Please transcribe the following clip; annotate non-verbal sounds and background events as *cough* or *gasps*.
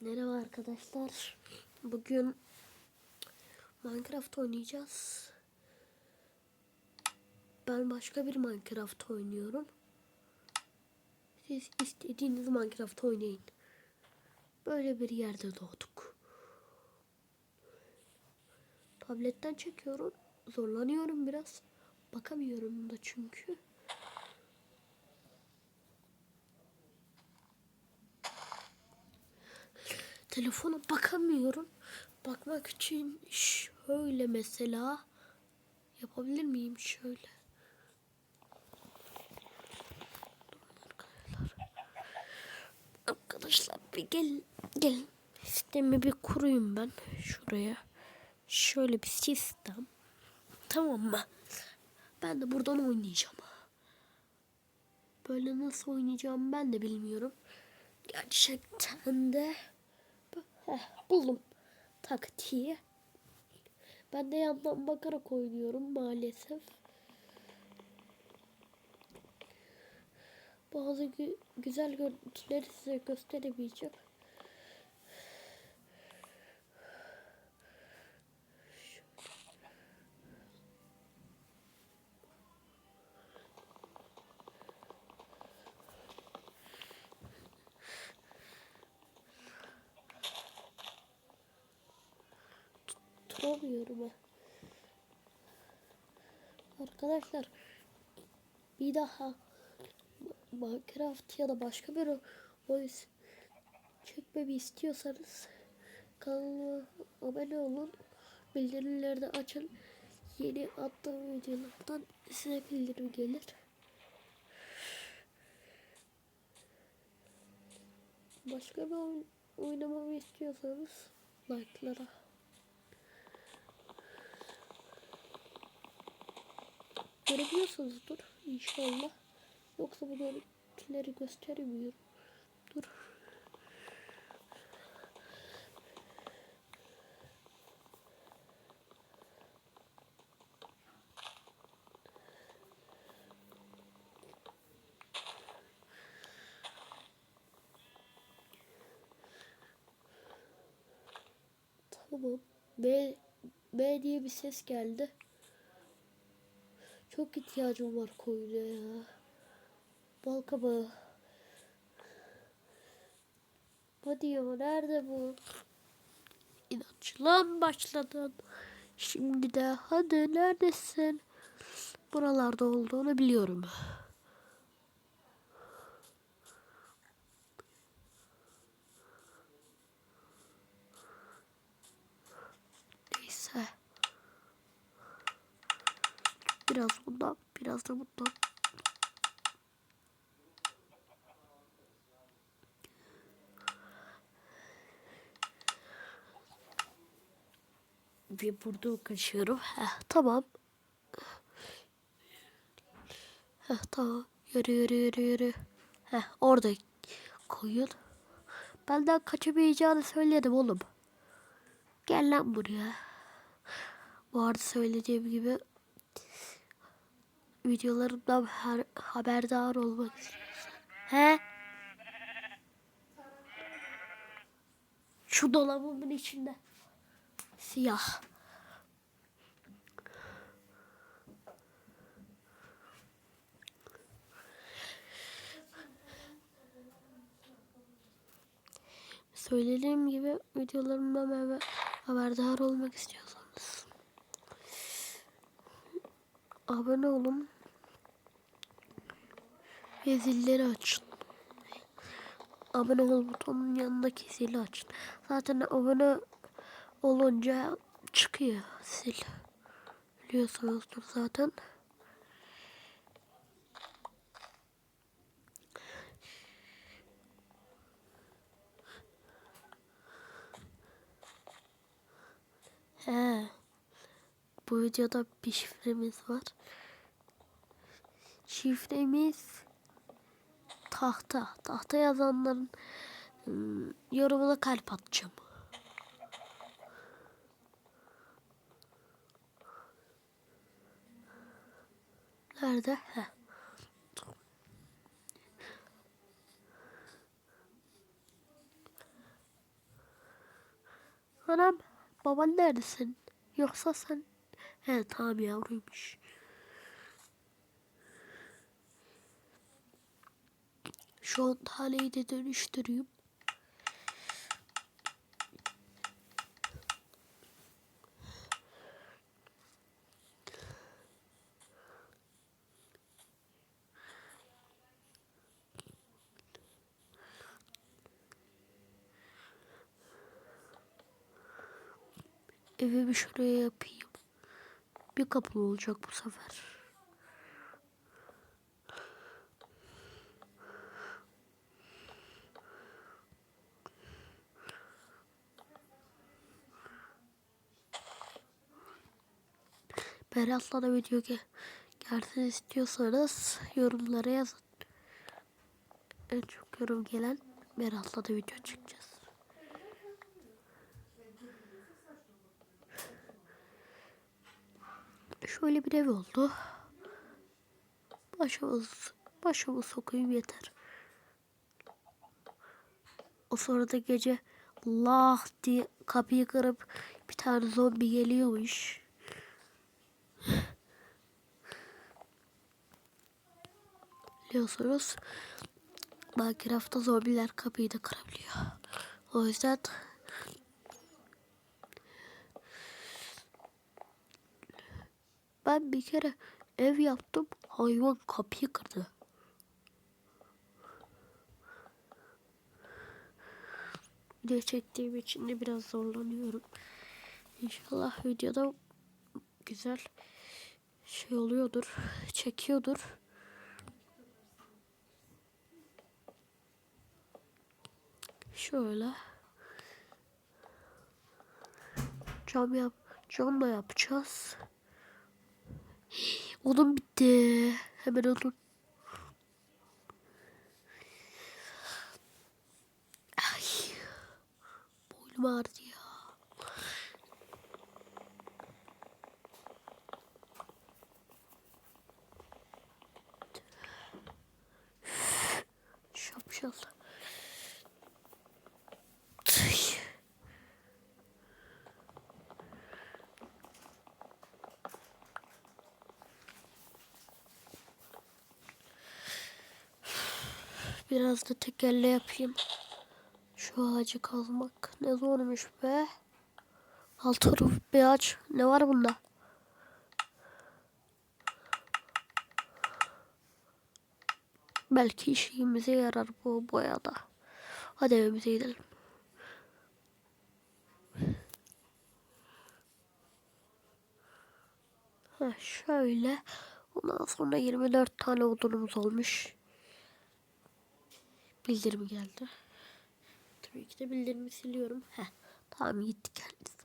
Merhaba arkadaşlar. Bugün Minecraft oynayacağız. Ben başka bir Minecraft oynuyorum. Siz istediğiniz Minecraft oynayın. Böyle bir yerde doğduk. Tabletten çekiyorum. Zorlanıyorum biraz. Bakamıyorum da çünkü. Telefona bakamıyorum. Bakmak için şöyle mesela yapabilir miyim şöyle? Arkadaşlar bir gel gel. Sistemi bir kurayım ben şuraya. Şöyle bir sistem. Tamam mı? Ben de buradan oynayacağım. Böyle nasıl oynayacağım ben de bilmiyorum. Gerçekten de Heh, buldum taktiği. Ben de yandan bakarak oynuyorum maalesef. Bazı gü- güzel görüntüleri size gösteremeyeceğim. Tutamıyorum ha. Arkadaşlar bir daha Minecraft ya da başka bir oyun çekmemi istiyorsanız kanalıma abone olun. Bildirimleri de açın. Yeni attığım videolardan size bildirim gelir. Başka bir oyun oynamamı istiyorsanız like'lara. Görebiliyorsunuzdur inşallah. Yoksa bu görüntüleri gösteremiyorum. Dur. Tamam. B, B diye bir ses geldi. Çok ihtiyacım var koyuna ya. Bal kabağı. Hadi ya nerede bu? İnatçılığa başladın? Şimdi de hadi neredesin? Buralarda olduğunu biliyorum. Biraz bundan, biraz da bundan. Ve burada kaçıyorum. Heh, tamam. Heh, tamam. Yürü yürü yürü yürü. Heh, orada koyun. Benden kaçamayacağını söyledim oğlum. Gel lan buraya. Bu arada söylediğim gibi videolarımdan her, haberdar olmak istiyorsan. He? Şu dolabımın içinde. Siyah. Söylediğim gibi videolarımdan haber- haberdar olmak istiyorsanız abone olun ve zilleri açın. Abone ol butonunun yanındaki zili açın. Zaten abone olunca çıkıyor sil. Biliyorsunuzdur zaten. He. Bu videoda bir şifremiz var. Şifremiz tahta. Tahta yazanların ım, yorumuna kalp atacağım. Nerede? Heh. Anam baban neredesin? Yoksa sen... He tamam yavruymuş. Şu on taneyi de dönüştüreyim. Evimi şuraya yapayım. Bir kapı olacak bu sefer. Berat'la da video ge gelsin istiyorsanız yorumlara yazın. En çok yorum gelen Berat'la da video çekeceğiz. Şöyle bir ev oldu. Başımız, başımı sokayım yeter. O sırada gece lah diye kapıyı kırıp bir tane zombi geliyormuş. Biliyorsunuz Minecraft'ta zombiler kapıyı da kırabiliyor. O yüzden ben bir kere ev yaptım. Hayvan kapıyı kırdı. Video çektiğim için de biraz zorlanıyorum. İnşallah videoda güzel şey oluyordur. Çekiyordur. Şöyle. Cam yap. Cam da yapacağız. *gasps* Odun bitti. Hemen odun. Ay. Boynum ağrıdı Biraz da tekerle yapayım. Şu ağacı kazmak ne zormuş be. Alt taraf bir ağaç. Ne var bunda? Belki işimize yarar bu boyada. Hadi evimize gidelim. Ha, şöyle. Ondan sonra 24 tane odunumuz olmuş. Bildirim geldi. Tabii ki de bildirimi siliyorum. Heh, tamam gitti kendisi.